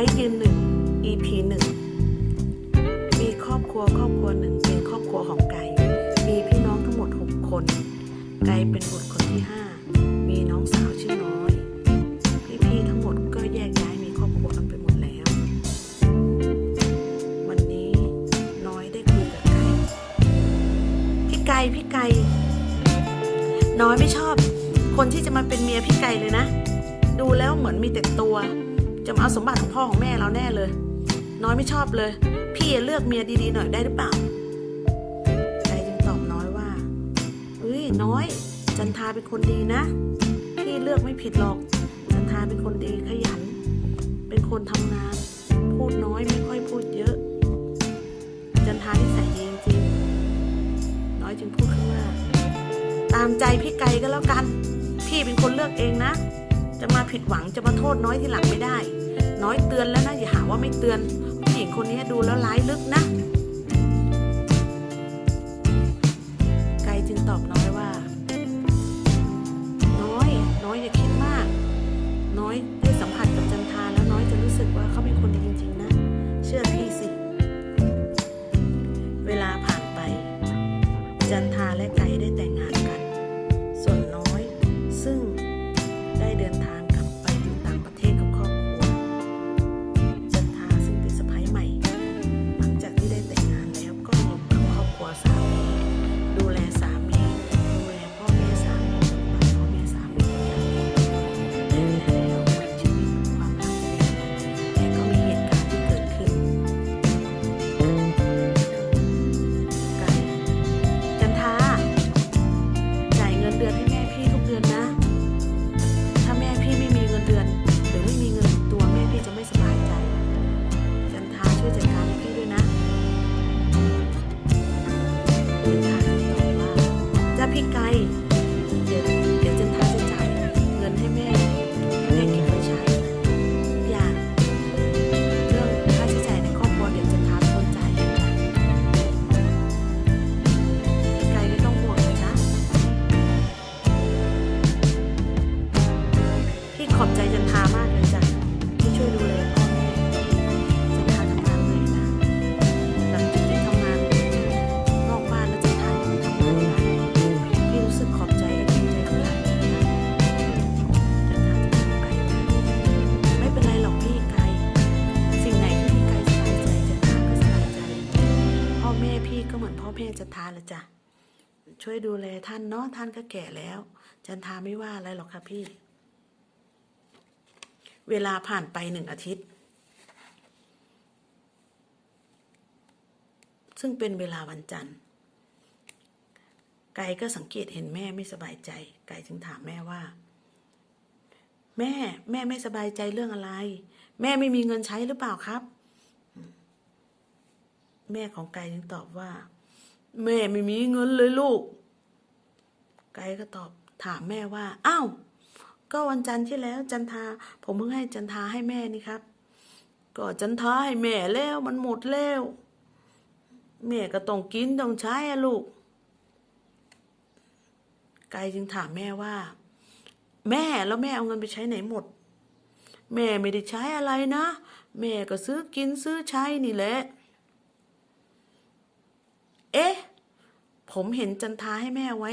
ช้ยืนหนึ่ง EP หนึ่ง มีครอบครัวครอบครัวหนึ่งเป็นครอบครัวของไก่ มีพี่น้องทั้งหมดหกคน ไก่เป็นบุตรคน เอาสมบัติของพ่อของแม่เราแน่เลย น้อยไม่ชอบเลย พี่เลือกเมียดีๆหน่อยได้หรือเปล่าไก่จึงตอบน้อยว่าเอ้ยน้อย จันทาเป็นคนดีนะ พี่เลือกไม่ผิดหรอก จันทาเป็นคนดีขยัน เป็นคนทำงาน พูดน้อยไม่ค่อยพูดเยอะ จันทาที่ใส่ดีจริงน้อยจึงพูดขึ้นว่าตามใจพี่ไก่ก็แล้วกัน พี่เป็นคนเลือกเองนะจะมาผิดหวังจะมาโทษน้อยทีหลังไม่ได้ น้อยเตือนแล้วนะอย่าหาว่าไม่เตือนผู้หญิงคนนี้ดูแล้วร้ายลึกนะ ท่านเนาะท่านก็แก่แล้ว จันทาไม่ว่าอะไรหรอกค่ะพี่ เวลาผ่านไปหนึ่งอาทิตย์ ซึ่งเป็นเวลาวันจันทร์ ไก่ก็สังเกตเห็นแม่ไม่สบายใจ ไก่จึงถามแม่ว่า แม่แม่ไม่สบายใจเรื่องอะไร แม่ไม่มีเงินใช้หรือเปล่าครับ แม่ของไก่จึงตอบว่าแม่ไม่มีเงินเลยลูก ไก่ก็ตอบถามแม่ว่า อ้าว ก็วันจันทร์ที่แล้วจันทา ผมเพิ่งให้จันทาให้แม่นี่ครับ ก็จันทาให้แม่แล้วมันหมดแล้ว แม่ก็ต้องกินต้องใช้อะลูก ไก่จึงถามแม่ว่า แม่แล้วแม่เอาเงินไปใช้ไหนหมด แม่ไม่ได้ใช้อะไรนะ แม่ก็ซื้อกินซื้อใช้นี่แหละ เอ๊ะ ผมเห็นจันทาให้แม่ไว้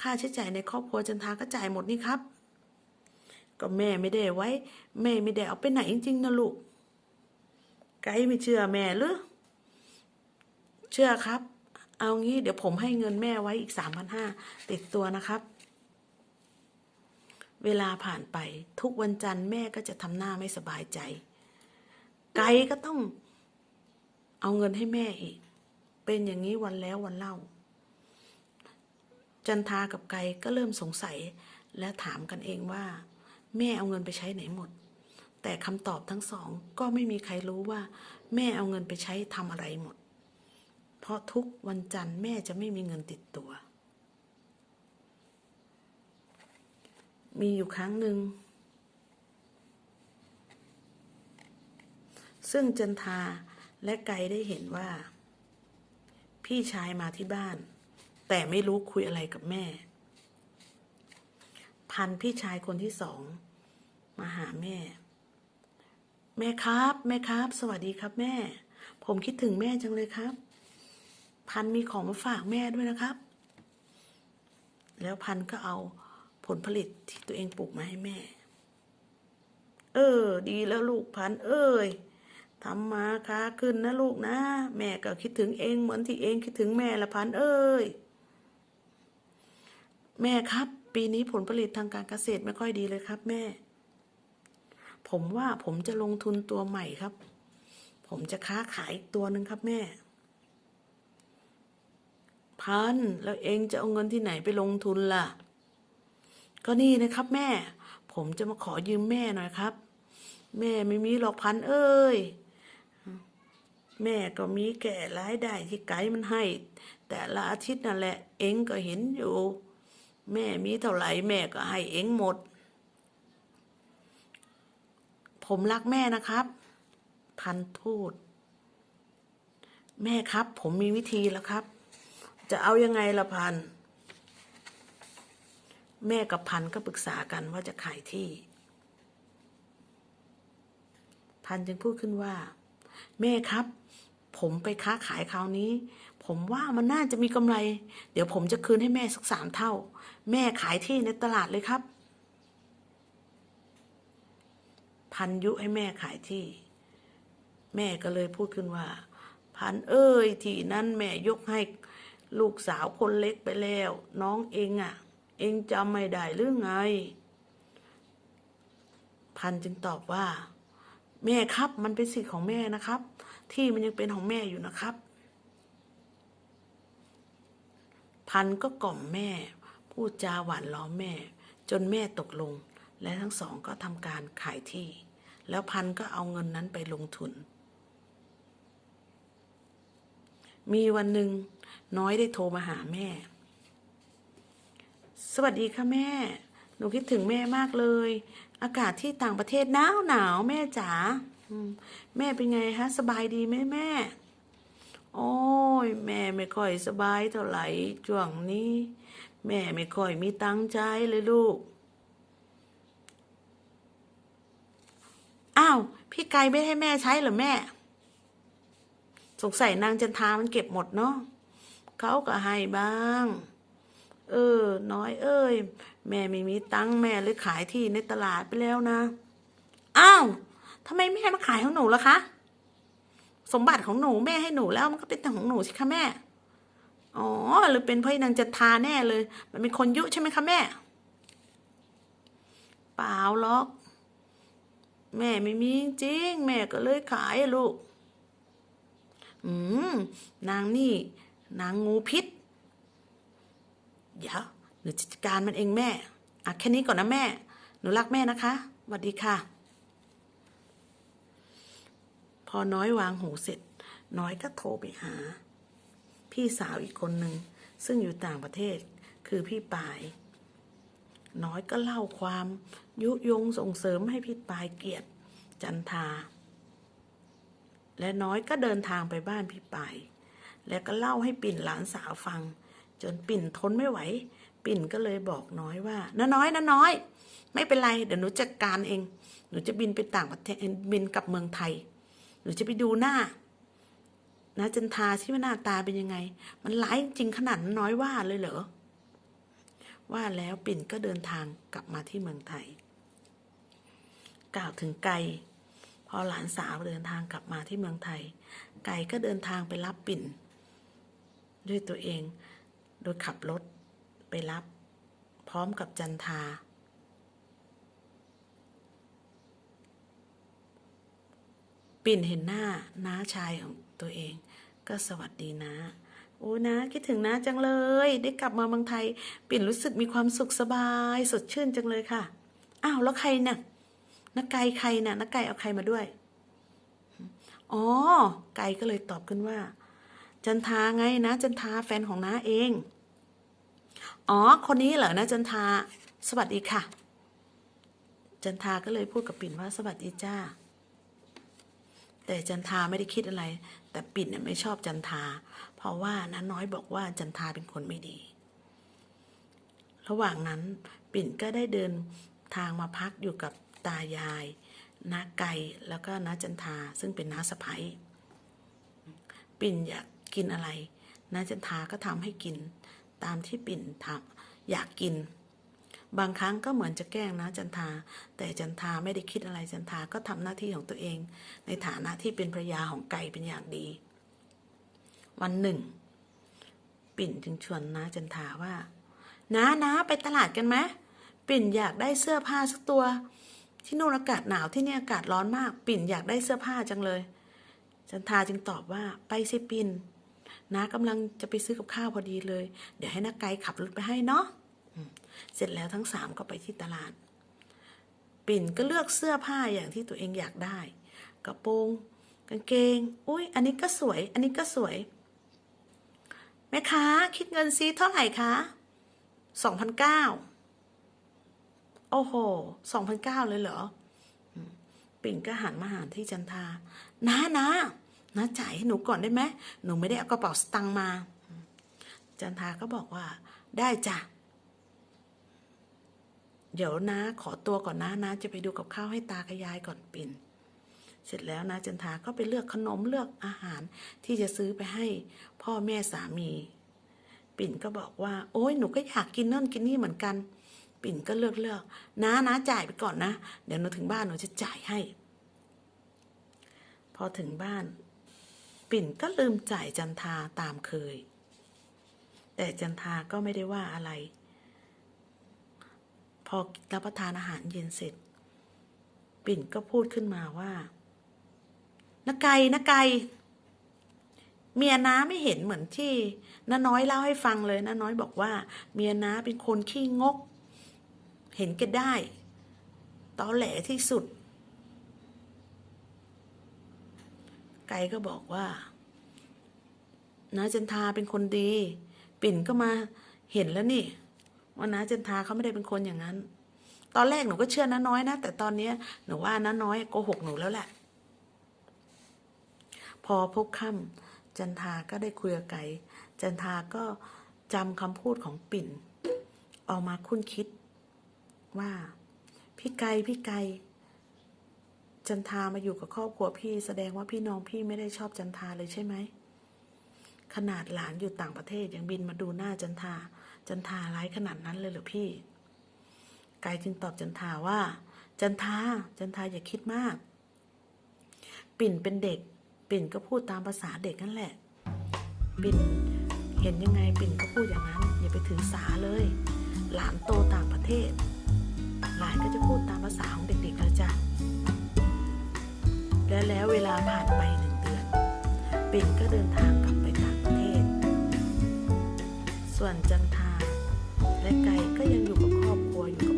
ค่าใช้จ่ายในครอบครัวจันทาก็จ่ายหมดนี่ครับ ก็แม่ไม่ได้ไว้ แม่ไม่ได้เอาไปไหนจริงๆนะลูก ไกด์ไม่เชื่อแม่หรือ เชื่อครับ เอางี้เดี๋ยวผมให้เงินแม่ไว้อีกสามพันห้าติดตัวนะครับ เวลาผ่านไปทุกวันจันทร์แม่ก็จะทำหน้าไม่สบายใจ ไกด์ก็ต้องเอาเงินให้แม่อีก เป็นอย่างนี้วันแล้ววันเล่า จันทากับไกก็เริ่มสงสัย และถามกันเองว่า แม่เอาเงินไปใช้ไหนหมด แต่คำตอบทั้งสองก็ไม่มีใครรู้ว่า แม่เอาเงินไปใช้ทำอะไรหมด เพราะทุกวันจันทร์แม่จะไม่มีเงินติดตัว มีอยู่ครั้งหนึ่ง ซึ่งจันทาและไกได้เห็นว่า พี่ชายมาที่บ้าน แต่ไม่รู้คุยอะไรกับแม่พันพี่ชายคนที่สอง มาหาแม่ แม่ครับ แม่ครับ สวัสดีครับแม่ ผมคิดถึงแม่จังเลยครับ พันมีของมาฝากแม่ด้วยนะครับ แล้วพันก็เอาผลผลิตที่ตัวเองปลูกมาให้แม่ เออ ดีแล้วลูกพัน เอ้ยทำมาค้าขึ้นนะลูกนะ แม่ก็คิดถึงเองเหมือนที่เองคิดถึงแม่ละพันเอ้ย แม่ครับ ปีนี้ผลผลิตทางการเกษตรไม่ค่อยดีเลยครับ แม่ ผมว่าผมจะลงทุนตัวใหม่ครับ ผมจะค้าขายตัวหนึ่งครับแม่ พันแล้วเองจะเอาเงินที่ไหนไปลงทุนล่ะ ก็นี่นะครับแม่ ผมจะมาขอยืมแม่หน่อยครับ แม่ไม่มีหรอกพันเอ้ยแม่ก็มีแก่รายได้ที่ไกด์มันให้ แต่ละอาทิตย์นั่นแหละ เองก็เห็นอยู่ แม่มีเท่าไหร่แม่ก็ให้เองหมด ผมรักแม่นะครับ พันพูด แม่ครับ ผมมีวิธีแล้วครับ จะเอายังไงละพัน แม่กับพันก็ปรึกษากันว่าจะขายที่ พันจึงพูดขึ้นว่า แม่ครับ ผมไปค้าขายคราวนี้ ผมว่ามันน่าจะมีกำไร เดี๋ยวผมจะคืนให้แม่สักสามเท่า แม่ขายที่ในตลาดเลยครับ พันยุให้แม่ขายที่ แม่ก็เลยพูดขึ้นว่า พันเอ้ยที่นั่นแม่ยกให้ลูกสาวคนเล็กไปแล้ว น้องเองอะ่ะ เองจำไม่ได้หรือไง พันจึงตอบว่า แม่ครับมันเป็นสิทธิ์ของแม่นะครับ ที่มันยังเป็นของแม่อยู่นะครับ พันก็กล่อมแม่ พูดจาหวานล้อมแม่ จนแม่ตกลง และทั้งสองก็ทำการขายที่ แล้วพันก็เอาเงินนั้นไปลงทุน มีวันหนึ่งน้อยได้โทรมาหาแม่ สวัสดีค่ะแม่ หนูคิดถึงแม่มากเลย อากาศที่ต่างประเทศหนาวหนาวแม่จ๋าแม่เป็นไงฮะ สบายดีไหมแม่ โอ้ย แม่ไม่ค่อยสบายเท่าไหร่ช่วงนี้ แม่ไม่ค่อยมีตังค์ใช้เลยลูก อ้าว พี่ไก่ไม่ให้แม่ใช้เหรอแม่ สงสัยนางจันทามันเก็บหมดเนาะเขาก็ให้บ้าง เออ น้อยเอ้ย แม่ไม่มีตังค์แม่เลยขายที่ในตลาดไปแล้วนะ อ้าวทำไมแม่มาขายของหนูล่ะคะ สมบัติของหนูแม่ให้หนูแล้วมันก็เป็นแต่ของหนูสิคะแม่ อ๋อ หรือเป็นเพราะนางจันทาแน่เลย มันเป็นคนยุใช่ไหมคะแม่ เปล่าหรอก แม่ไม่มีจริง แม่ก็เลยขายลูก อืม นางนี่ นางงูพิษ เดี๋ยวหนูจัดการมันเองแม่ อะแค่นี้ก่อนนะแม่ หนูรักแม่นะคะสวัสดีค่ะ พอน้อยวางหูเสร็จ น้อยก็โทรไปหา พี่สาวอีกคนหนึ่งซึ่งอยู่ต่างประเทศคือพี่ปาย น้อยก็เล่าความยุยงส่งเสริมให้พี่ปายเกลียดจันทา และน้อยก็เดินทางไปบ้านพี่ปาย และก็เล่าให้ปิ่นหลานสาวฟัง จนปิ่นทนไม่ไหว ปิ่นก็เลยบอกน้อยว่าน้าน้อยน้าน้อย ไม่เป็นไรเดี๋ยวหนูจัดการเอง หนูจะบินไปต่างประเทศบินกลับเมืองไทย หนูจะไปดูหน้า นะจันทาที่ว่าหน้าตาเป็นยังไง มันร้ายจริงขนาดนั้นน้อยว่าเลยเหรอ ว่าแล้วปิ่นก็เดินทางกลับมาที่เมืองไทย กล่าวถึงไกลพอหลานสาวเดินทางกลับมาที่เมืองไทย ไก่ก็เดินทางไปรับปิ่น ด้วยตัวเอง โดยขับรถไปรับ พร้อมกับจันทา ปิ่นเห็นหน้าน้าชายของตัวเอง ก็สวัสดีนะ โอ้นะคิดถึงนะจังเลย ได้กลับมาเมืองไทย ปิ่นรู้สึกมีความสุขสบาย สดชื่นจังเลยค่ะ อ้าวแล้วใครน่ะนักไก่ใครน่ะนักไก่เอาใครมาด้วย อ๋อ ไก่ก็เลยตอบขึ้นว่า จันทาไงนะ จันทาแฟนของน้าเอง อ๋อ คนนี้เหรอนะจันทา สวัสดีค่ะ จันทาก็เลยพูดกับปิ่นว่าสวัสดีจ้าแต่จันทาไม่ได้คิดอะไร แต่ปิ่นเนี่ยไม่ชอบจันทา เพราะว่าน้าน้อยบอกว่าจันทาเป็นคนไม่ดี ระหว่างนั้นปิ่นก็ได้เดินทางมาพักอยู่กับตายายน้าไก่แล้วก็น้าจันทาซึ่งเป็นน้าสะพ้ยปิ่นอยากกินอะไรน้าจันทาก็ทำให้กิน ตามที่ปิ่นทำอยากกิน บางครั้งก็เหมือนจะแกล้งนะจันทา แต่จันทาไม่ได้คิดอะไรจันทาก็ทำหน้าที่ของตัวเอง ในฐานะที่เป็นภรยาของไก่เป็นอย่างดี วันหนึ่ง ปิ่นจึงชวนน้าจันทาว่าน้าน้าไปตลาดกันไหมปิ่นอยากได้เสื้อผ้าสักตัว ที่นู่นอากาศหนาวที่นี่อากาศร้อนมาก ปิ่นอยากได้เสื้อผ้าจังเลย จันทาจึงตอบว่าไปสิปิ่นน้ากำลังจะไปซื้อกับข้าวพอดีเลย เดี๋ยวให้น้าไกด์ขับรถไปให้เนาะ เสร็จแล้วทั้งสามก็ไปที่ตลาด ปิ่นก็เลือกเสื้อผ้าอย่างที่ตัวเองอยากได้ กระโปรงกางเกง อุ้ยอันนี้ก็สวย อันนี้ก็สวย แม่ค้าคิดเงินซีเท่าไหร่คะสองพันเก้าโอ้โหสองพันเก้าเลยเหรอ ปิ่นก็หันมาหาที่จันทานะนะนะจ่ายให้หนูก่อนได้ไหมหนูไม่ได้เอากระเป๋าสตังค์มา จันทาก็บอกว่าได้จ้ะ เดี๋ยวนะขอตัวก่อนนะนะจะไปดูกับข้าวให้ตากับยายก่อนปิ่น เสร็จแล้วนะจันทาก็ไปเลือกขนมเลือกอาหารที่จะซื้อไปให้พ่อแม่สามี ปิ่นก็บอกว่า โอ้ยหนูก็อยากกินนั่นกินนี่เหมือนกัน ปิ่นก็เลือกเลือกนะนะจ่ายไปก่อนนะ เดี๋ยวหนูถึงบ้านหนูจะจ่ายให้ พอถึงบ้าน ปิ่นก็ลืมจ่ายจันทาตามเคย แต่จันทาก็ไม่ได้ว่าอะไร พอรับประทานอาหารเย็นเสร็จ ปิ่นก็พูดขึ้นมาว่านาไก่นาไก่เมียน้าไม่เห็นเหมือนที่น้าน้อยเล่าให้ฟังเลยน้าน้อยบอกว่า เมียน้าเป็นคนขี้งก เห็นกันได้ตอแหลที่สุด ไก่ก็บอกว่าน้าจันทาเป็นคนดี ปิ่นก็มาเห็นแล้วนี่ ว่าน้าจันทาเขาไม่ได้เป็นคนอย่างนั้น ตอนแรกหนูก็เชื่อน้าน้อยนะ แต่ตอนเนี้ยหนูว่าน้าน้อยโกหกหนูแล้วแหละ พอพบค่ำจันทาก็ได้คุยกับไก่จันทาก็จำคำพูดของปิ่น ออกมาคุ้นคิดว่า พี่ไก่พี่ไก่จันทามาอยู่กับครอบครัวพี่แสดงว่าพี่น้องพี่ไม่ได้ชอบจันทาเลยใช่ไหมขนาดหลานอยู่ต่างประเทศยังบินมาดูหน้าจันทา จันทาร้ายขนาดนั้นเลยเหรอพี่ไกายจึงตอบจันทาว่า จันทาจันทาอย่าคิดมาก ปิ่นเป็นเด็ก ปิ่นก็พูดตามภาษาเด็กนั่นแหละ ปิ่นเห็นยังไงปิ่นก็พูดอย่างนั้น อย่าไปถือสาเลย หลานโตต่างประเทศ หลานก็จะพูดตามภาษาของเด็กๆแล้วจ้ะและแล้วเวลาผ่านไปหนึ่งเดือน ปิ่นก็เดินทางกลับไปต่างประเทศ ส่วนจันทา และไก่ก็ยังอยู่กับครอบครัวอยู่กับ